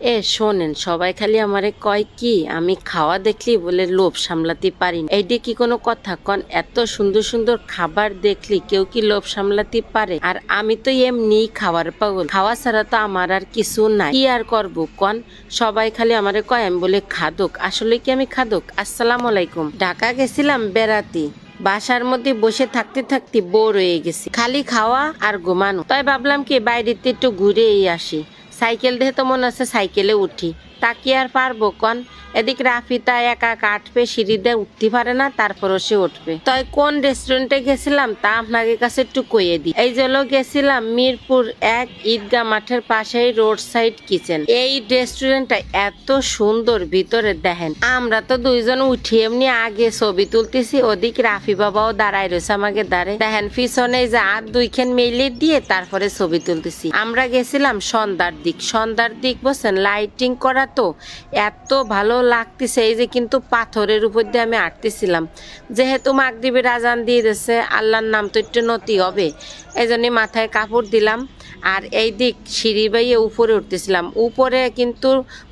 এ, শোনেন, সবাই খালি আমারে কয় কি, আমি খাওয়া দেখলি বলে লোভ সামলাতে পারি। এইটা কি কোনো কথা? কন, এত সুন্দর সুন্দর খাবার দেখলি, কেউ কি লোভ সামলাতে পারে? আর আমি তো এমনি খাওয়ার পাগল। খাওয়া ছাড়া তো আমার আর কিছু নাই। কি আর করব? কন, সবাই খালি আমারে কয়, আমি বলে, খাদক। আসলে কি আমি খাদক? আসসালাম আলাইকুম। ঢাকা গেছিলাম বেড়াতে। বাসার মধ্যে বসে থাকতে থাকতে বোর হয়ে গেছি। খালি খাওয়া আর ঘুমানো। তাই ভাবলাম কি, বাইরেতে একটু ঘুরেই আসি। সাইকেল দেহে তো মনে আছে সাইকেলে উঠি। তা কি আর পারব কন? এদিক রাফিতা একা কাটবে সিঁড়িতে উঠতে পারে না, তারপরও সে উঠবে। তাই কোন রেস্টুরেন্টে গেছিলাম, তা আপনাকে কাছে একটু কইয়ে দিই। এই জন্য গেছিলাম মিরপুর এক ঈদগা মাঠের পাশেই রোড সাইড কিচেন এই রেস্টুরেন্টটা এত সুন্দর, ভিতরে দেখেন। আমরা তো দুইজন উঠি, এমনি আগে ছবি তুলতেছি, ওদিক রাফি বাবাও দাঁড়ায় রয়েছে আমাকে দাঁড়ে। দেখেন পিছনে যে আর দুইখান মেলে দিয়ে তারপরে ছবি তুলতেছি। আমরা গেছিলাম সন্ধ্যার দিক। সন্ধ্যার দিক বলছেন লাইটিং করা তো এত ভালো লাগতেছে, এই যে কিন্তু পাথরের উপর দিয়ে আমি আঁটতেছিলাম। যেহেতু মাগরিবের আজান দিয়ে দিয়েছে, আল্লাহর নাম তো একটু নতি হবে। এই মাথায় কাপড় দিলাম। আর এই দিক সিঁড়ি বাইয়ে উপরে উঠতেছিলাম। উপরে কিন্তু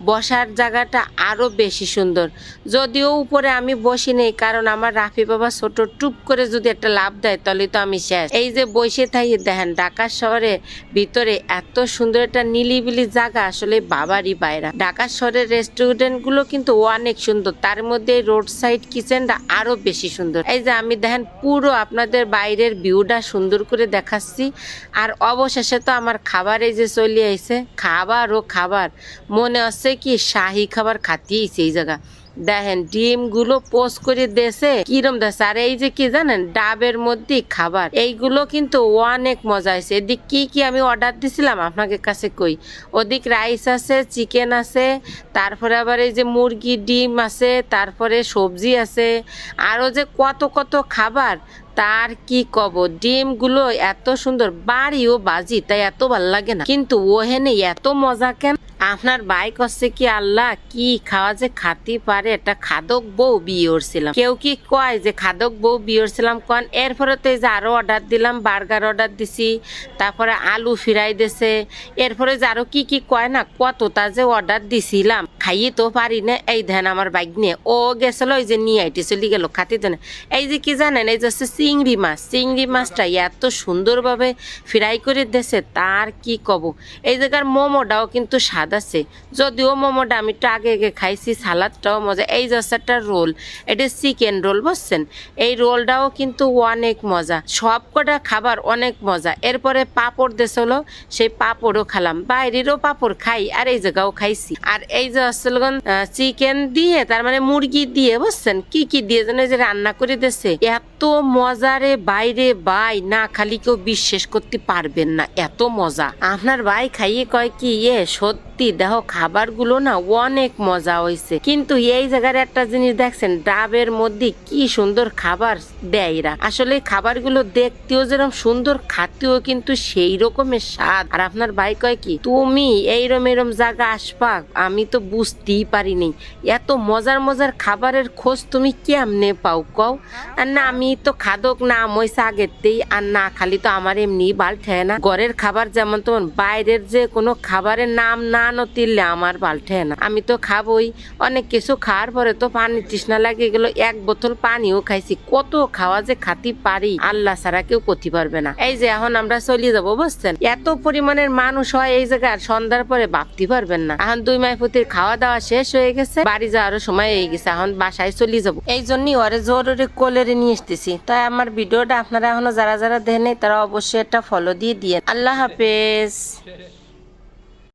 বসার জায়গাটা আরও বেশি সুন্দর। যদিও উপরে আমি বসি নেই, কারণ আমার রাফি বাবা ছোট, টুপ করে যদি একটা লাভ দেয় তাহলে তো আমি শেষ। এই যে বসে থাকি, দেখেন ঢাকা শহরে ভিতরে এত সুন্দর একটা নিলিবিলি জায়গা, আসলে বাবারই বাইরা। ঢাকা শহরের রেস্টুরেন্টগুলো কিন্তু অনেক সুন্দর, তার মধ্যে রোড সাইড কিচেনটা আরও বেশি সুন্দর। এই যে আমি দেখেন পুরো আপনাদের বাইরের ভিউটা সুন্দর করে দেখাচ্ছি। আর অবশেষে তো আমার খাবার যে চলে আইছে, খাবার ও খাবার। মনে হচ্ছে কি শাহি খাবার খাতিয়েছে এই জায়গা। দেখেন, ডিমগুলো পোস্ট করে দেশে কিরম দেশে আর এই যে কি জানেন, ডাবের মধ্যে খাবার। এইগুলো কিন্তু অনেক মজা আছে এদিক কি কি আমি অর্ডার দিছিলাম আপনাকে কাছে কই? ওদিক রাইস আছে চিকেন আছে, তারপরে আবার এই যে মুরগি ডিম আছে, তারপরে সবজি আছে। আরও যে কত কত খাবার, তার কি কব? ডিমগুলো এত সুন্দর, বাড়িও বাজি, তাই এত ভালো লাগে না। কিন্তু ওহেনে এত মজা কেন? আপনার বাইক হচ্ছে কি, আল্লাহ, কি খাওয়া যে খাতি পারে একটা খাদক বউ বিয়ে করছিলাম। কেউ কি কয় যে, খাদক বউ বিয়ে করছিলাম কন? এরপরে তো যে আরও অর্ডার দিলাম, বার্গার অর্ডার দিছি, তারপরে আলু ফিরাই দিছে। এরপরে যে আরও কি কি কয় না, কতটা যে অর্ডার দিছিলাম, খাইয়ে তো পারি না। এই ধ্যান আমার বাইক নিয়ে ও গেছিল ওই যে নিয়ে আইটি চলে গেল খাতি দেন। এই যে কি জানেন, এই যে হচ্ছে চিংড়ি মাছ, চিংড়ি মাছটা এত সুন্দরভাবে ফ্রাই করে দেছে, তার কি কব? এই জায়গার মোমোটাও কিন্তু স্বাদ আছে। যদিও মোমোটা আমি একটু আগে আগে খাইছি সালাদটাও মজা। এই একটা রোল এটা চিকেন রোল বুঝছেন? এই রোলটাও কিন্তু অনেক মজা। সব কটা খাবার অনেক মজা। এরপরে পাপড় হলো, সেই পাপড়ও খেলাম। বাইরেরও পাপড় খাই, আর এই জায়গাও খাইছি। আর এই যে আসলে চিকেন দিয়ে, তার মানে মুরগি দিয়ে, বুঝছেন? কি কি দিয়ে যেন যে রান্না করে দিছে। এত মজারে বাইরে বাই না খালি কেউ বিশ্বাস করতে পারবেন না। এত মজা। আপনার ভাই খাইয়ে কয় কি ইয়ে সত্যি দেখো, খাবারগুলো না অনেক মজা হয়েছে কিন্তু এই জায়গার একটা জিনিস দেখছেন, ডাবের মধ্যে কি সুন্দর খাবার দেয় এরা। আসলে খাবারগুলো দেখতেও যেরকম সুন্দর, খাতেও কিন্তু সেই রকমের স্বাদ। আর আপনার ভাই কয় কি, তুমি এইরম এরম জায়গা আসবা, আমি তো বুঝতেই পারিনি। এত মজার মজার খাবারের খোঁজ তুমি কেমনে পাও কও? আর না, আমি তো খাদক না মইসা আগেরতেই আর না, খালি তো আমার এমনি বাল ঠেয় না। ঘরের খাবার যেমন তেমন বাইরের যে কোনো খাবারের নাম না নতিলে আমার বাল ঠেয় না। আমি তো খাবই, অনেক কিছু খাওয়ার পরে তো পানি তৃষ্ণা লাগে গেল, এক বোতল পানিও খাইছি। কত খাওয়া যে খাতি পারি, আল্লাহ ছাড়া কেউ করতে পারবে না। এই যে এখন আমরা চলে যাব, বুঝছেন? এত পরিমাণের মানুষ হয় এই জায়গায় সন্ধ্যার পরে ভাবতে পারবেন না। এখন দুই মাই পুতির খাওয়া দাওয়া শেষ হয়ে গেছে, বাড়ি যাওয়ারও সময় হয়ে গেছে, এখন বাসায় চলে যাব। এই জন্যই ওরে জরুরি কোলেরে নিয়ে এসতেছি তাই আমার ভিডিওটা আপনারা এখনও যারা যারা দেখেন তারা অবশ্যই একটা ফলো দিয়ে দিয়ে আল্লাহ হাফেজ।